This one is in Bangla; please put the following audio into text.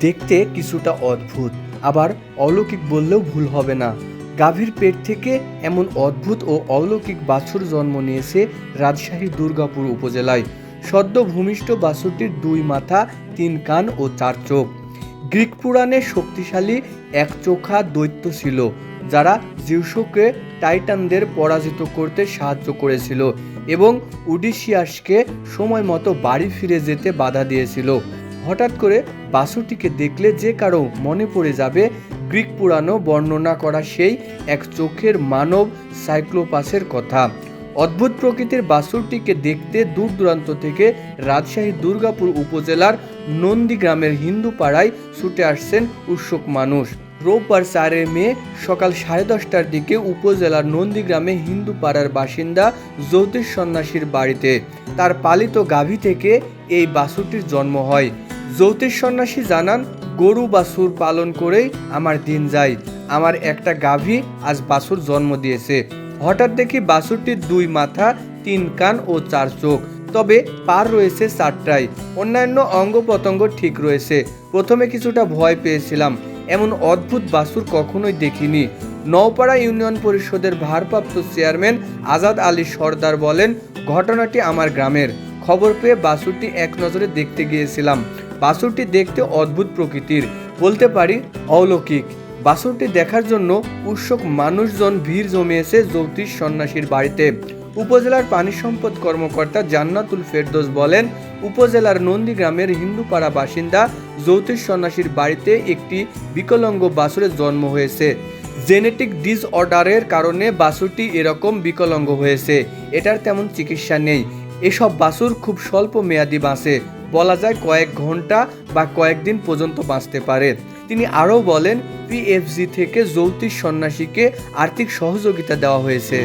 দেখতে কিছুটা অদ্ভুত। আবার অলৌকিক বললেও ভুল হবে না। গাভীর পেট থেকে এমন অদ্ভুত ও অলৌকিক বাছুর জন্ম নিয়েছে রাজশাহীর দুর্গাপুর উপজেলায়। সদ্য ভূমিষ্ঠ বাছুরটির দুই মাথা, তিন কান ও চার চোখ। গ্রিক পুরাণে শক্তিশালী এক চোখা দৈত্য ছিল, যারা জিউসকে টাইটানদের পরাজিত করতে সাহায্য করেছিল এবং উডিসিয়াসকে সময় মতো বাড়ি ফিরে যেতে বাধা দিয়েছিল। হঠাৎ করে বাসুটিকে দেখলে যে কারও মনে পড়ে যাবে, গ্রিক পুরাণও বর্ণনা করা সেই এক চোখের মানব সাইক্লোপাসের কথা। অদ্ভুত প্রকৃতির বাসুরটিকে দেখতে দূর দূরান্ত থেকে রাজশাহী দুর্গাপুর উপজেলার নন্দী গ্রামের হিন্দু পাড়ায় ছুটে আসছেন উৎসুক মানুষ। রোববার চারের মে সকাল সাড়ে দশটার দিকে উপজেলার নন্দীগ্রামে হিন্দু পাড়ার বাসিন্দা জ্যোতিষ সন্ন্যাসীর বাড়িতে। তার পালিত গাভী থেকে এই বাছুরটির জন্ম হয়। জ্যোতিষ সন্ন্যাসী জানান, গরু বাছুর পালন করেই আমার দিন যায়। আমার একটা গাভী আজ বাছুর জন্ম দিয়েছে। হঠাৎ দেখি বাছুরটির দুই মাথা, তিন কান ও চার চোখ। তবে পার রয়েছে চারটায়। অন্যান্য অঙ্গ প্রত্যঙ্গ ঠিক রয়েছে। প্রথমে কিছুটা ভয় পেয়েছিলাম। এমন অদ্ভুত বাছুর কখনোই দেখিনি। নওপাড়া ইউনিয়ন পরিষদের ভারপ্রাপ্ত চেয়ারম্যান আজাদ আলী সর্দার বলেন, ঘটনাটি আমার গ্রামের। খবর পেয়ে বাছুরটি এক নজরে দেখতে গিয়েছিলাম। বাছুরটি দেখতে অদ্ভুত প্রকৃতির, বলতে পারি অলৌকিক। বাছুরটি দেখার জন্য উৎসুক মানুষজন ভিড় জমিয়েছে জ্যোতিষ সন্ন্যাসীর বাড়িতে। উপজেলার পানি সম্পদ কর্মকর্তা জান্নাতুল ফেরদোস বলেন, উপজেলার নন্দীগ্রামের হিন্দুপাড়া বাসিন্দা জ্যোতিষ সন্ন্যাসীর বাড়িতে একটি বিকলাঙ্গ বাছুরের জন্ম হয়েছে। জেনেটিক ডিসঅর্ডারের কারণে বাসুরটি এরকম বিকলাঙ্গ হয়েছে। এটার তেমন চিকিৎসা নেই। এসব বাছুর খুব স্বল্প মেয়াদি বাঁচে বলা যায় কয়েক ঘণ্টা বা কয়েকদিন পর্যন্ত বাঁচতে পারে। তিনি আরও বলেন পিএফজি থেকে যৌতিক সন্ন্যাসীকে আর্থিক সহযোগিতা দেওয়া হয়েছে।